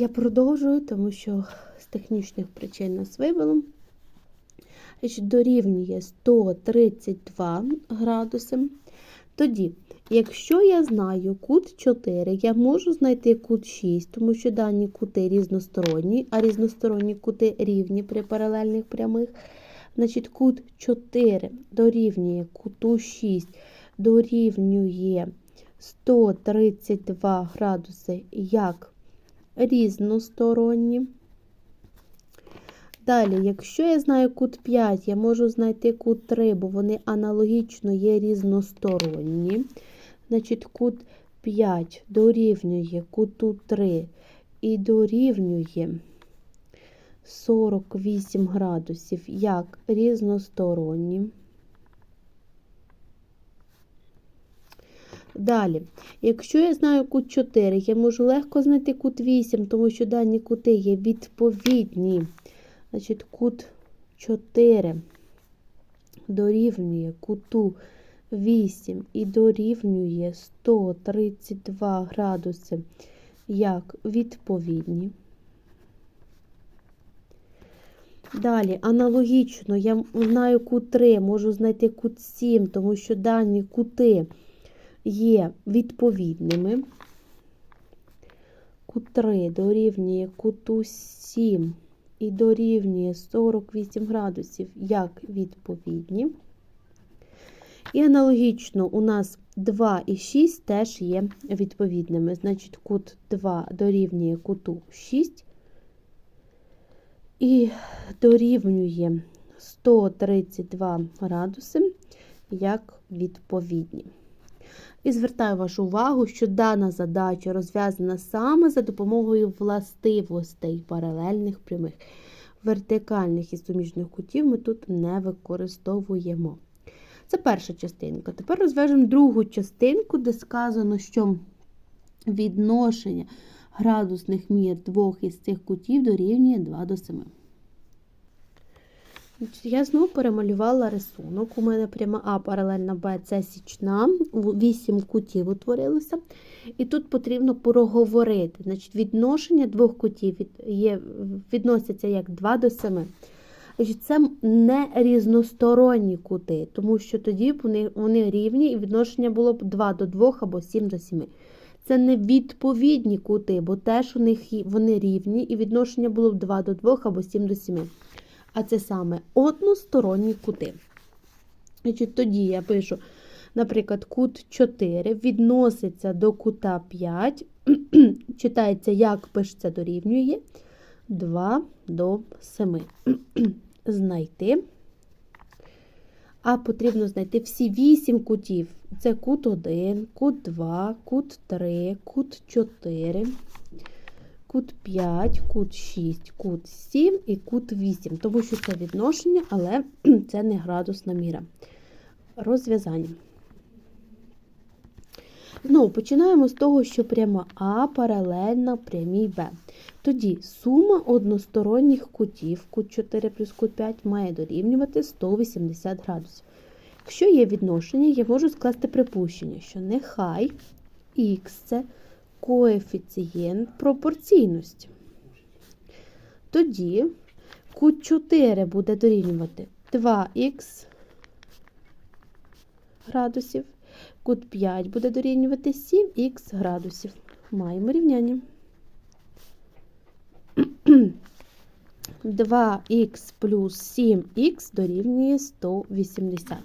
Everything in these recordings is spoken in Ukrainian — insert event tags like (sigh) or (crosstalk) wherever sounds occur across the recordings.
я продовжую, тому що з технічних причин нас вивело. Дорівнює 132 градуси. Тоді, якщо я знаю кут 4, я можу знайти кут 6, тому що дані кути різносторонні, а різносторонні кути рівні при паралельних прямих. Значить, кут 4 дорівнює куту 6, дорівнює 132 градуси як різносторонні. Далі, якщо я знаю кут 5, я можу знайти кут 3, бо вони аналогічно є різносторонні. Значить, кут 5 дорівнює куту 3 і дорівнює 48 градусів як різносторонні. Далі, якщо я знаю кут 4, я можу легко знайти кут 8, тому що дані кути є відповідні. Значить, кут 4 дорівнює куту 8 і дорівнює 132 градуси як відповідні. Далі, аналогічно, я знаю кут 3, можу знайти кут 7, тому що дані кути є відповідними. Кут 3 дорівнює куту 7 і дорівнює 48 градусів як відповідні. І аналогічно у нас 2 і 6 теж є відповідними. Значить, кут 2 дорівнює куту 6 і дорівнює 132 градуси як відповідні. І звертаю вашу увагу, що дана задача розв'язана саме за допомогою властивостей паралельних прямих. Вертикальних і суміжних кутів ми тут не використовуємо. Це перша частинка. Тепер розв'яжемо другу частинку, де сказано, що відношення градусних мір двох із цих кутів дорівнює 2 до 7. Я знову перемалювала рисунок. У мене пряма А паралельна Б це січна, 8 кутів утворилося. І тут потрібно проговорити. Значить, Відношення двох кутів є, відносяться як 2 до 7. Це не різносторонні кути, тому що тоді вони, вони рівні, і відношення було б 2 до 2 або 7 до 7. Це не відповідні кути, бо теж у них вони рівні, і відношення було б 2 до 2 або 7 до 7 а це саме односторонні кути. Значить, Тоді я пишу, наприклад, кут 4 відноситься до кута 5, (clears throat) читається, як пишеться, дорівнює 2 до 7. (clears throat) Знайти. А потрібно знайти всі 8 кутів. Це кут 1, кут 2, кут 3, кут 4 кут 5, кут 6, кут 7 і кут 8, тому що це відношення, але (clears throat) це не градусна міра. Розв'язання. Знову починаємо з того, що пряма А паралельна прямій Б. Тоді сума односторонніх кутів, кут 4 плюс кут 5, має дорівнювати 180 градусів. Якщо є відношення, я можу скласти припущення, що нехай х це коефіцієнт пропорційності. Тоді кут 4 буде дорівнювати 2х градусів, кут 5 буде дорівнювати 7х градусів. Маємо рівняння. (clears throat) 2х плюс 7х дорівнює 180.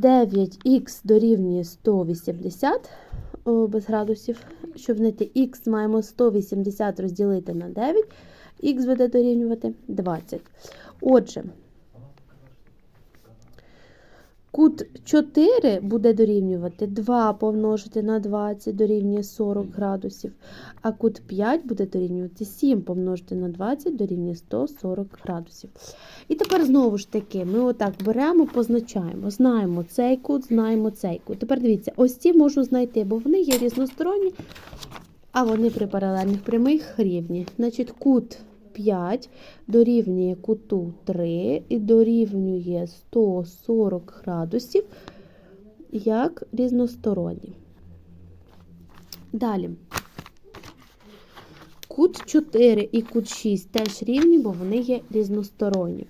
9х дорівнює 180 без градусів. Щоб знайти х, маємо 180 розділити на 9, х буде дорівнювати 20. Отже, кут 4 буде дорівнювати 2 помножити на 20 дорівнює 40 градусів, а кут 5 буде дорівнювати 7 помножити на 20 дорівнює 140 градусів. І тепер знову ж таки, ми отак беремо, позначаємо, знаємо цей кут, знаємо цей кут. Тепер дивіться, ось ці можу знайти, бо вони є різносторонні, а вони при паралельних прямих рівні. Значить, кут 5 дорівнює куту 3 і дорівнює 140 градусів як різносторонні. Далі. Кут 4 і кут 6 теж рівні, бо вони є різносторонні.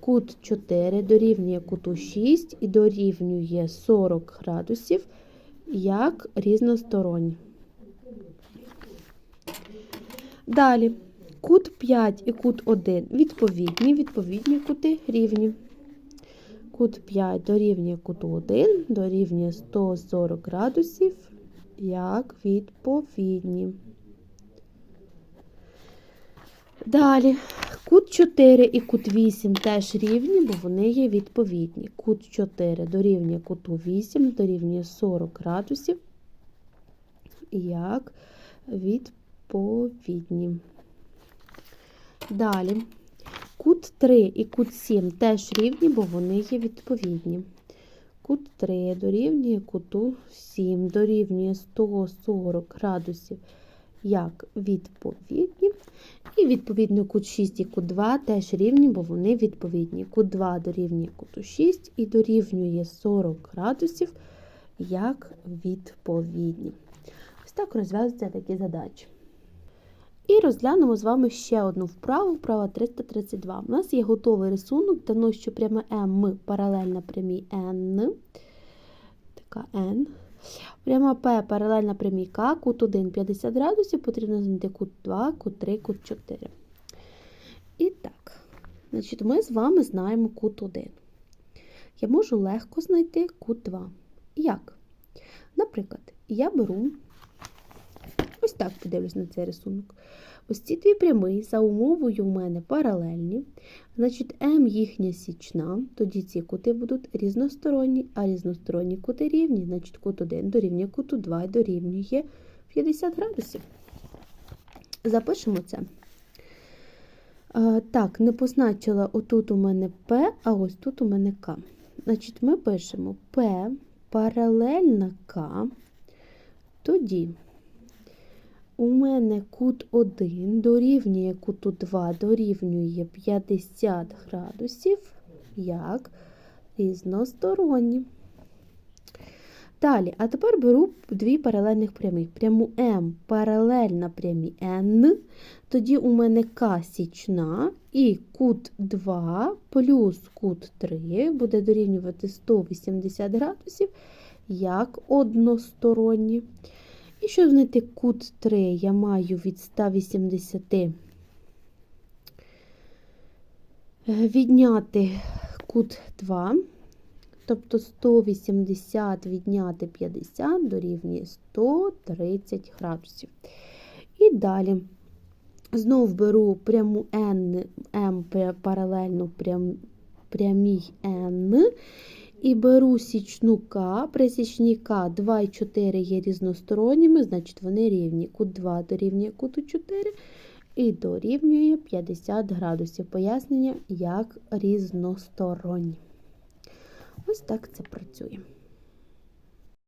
Кут 4 дорівнює куту 6 і дорівнює 40 градусів як різносторонні. Далі, кут 5 і кут 1 відповідні, відповідні кути рівні. Кут 5 дорівнює куту 1, дорівнює 140 градусів, як відповідні. Далі, кут 4 і кут 8 теж рівні, бо вони є відповідні. Кут 4 дорівнює куту 8, дорівнює 40 градусів, як відповідні. Далі, кут 3 і кут 7 теж рівні, бо вони є відповідні. Кут 3 дорівнює куту 7, дорівнює 140 градусів, як відповідні. І відповідно кут 6 і кут 2 теж рівні, бо вони відповідні. Кут 2 дорівнює куту 6 і дорівнює 40 градусів, як відповідні. Ось так розв'язуються такі задачі. І розглянемо з вами ще одну вправу, вправа 332. У нас є готовий рисунок, дано, що пряме М паралельна прямій N. Така N. Пряма П паралельна прямій К, кут 1 50 градусів, потрібно знайти кут 2, кут 3, кут 4. І так, значить, ми з вами знаємо кут 1. Я можу легко знайти кут 2. Як? Наприклад, я беру, ось так подивлюсь на цей рисунок. Ось ці дві прямі за умовою у мене паралельні. Значить, М їхня січна, тоді ці кути будуть різносторонні, а різносторонні кути рівні. Значить, кут 1 дорівнює куту 2 дорівнює 50 градусів. Запишемо це. Так, не позначила отут у мене П, а ось тут у мене К. Значить, ми пишемо П паралельна К. Тоді у мене кут 1 дорівнює куту 2 дорівнює 50 градусів, як різносторонні. Далі, а тепер беру дві паралельних прямі. Пряму М паралельна прямі N, тоді у мене К січна і кут 2 плюс кут 3 буде дорівнювати 180 градусів, як односторонні. І щоб знайти кут 3, я маю від 180 відняти кут 2, тобто 180 відняти 50 дорівнює 130 градусів. І далі знову беру пряму N, М паралельно прям, прямій N, і беру січну К, при січні К 2 і 4 є різносторонніми, значить вони рівні. Кут 2 дорівнює куту 4 і дорівнює 50 градусів. Пояснення, як різносторонні. Ось так це працює.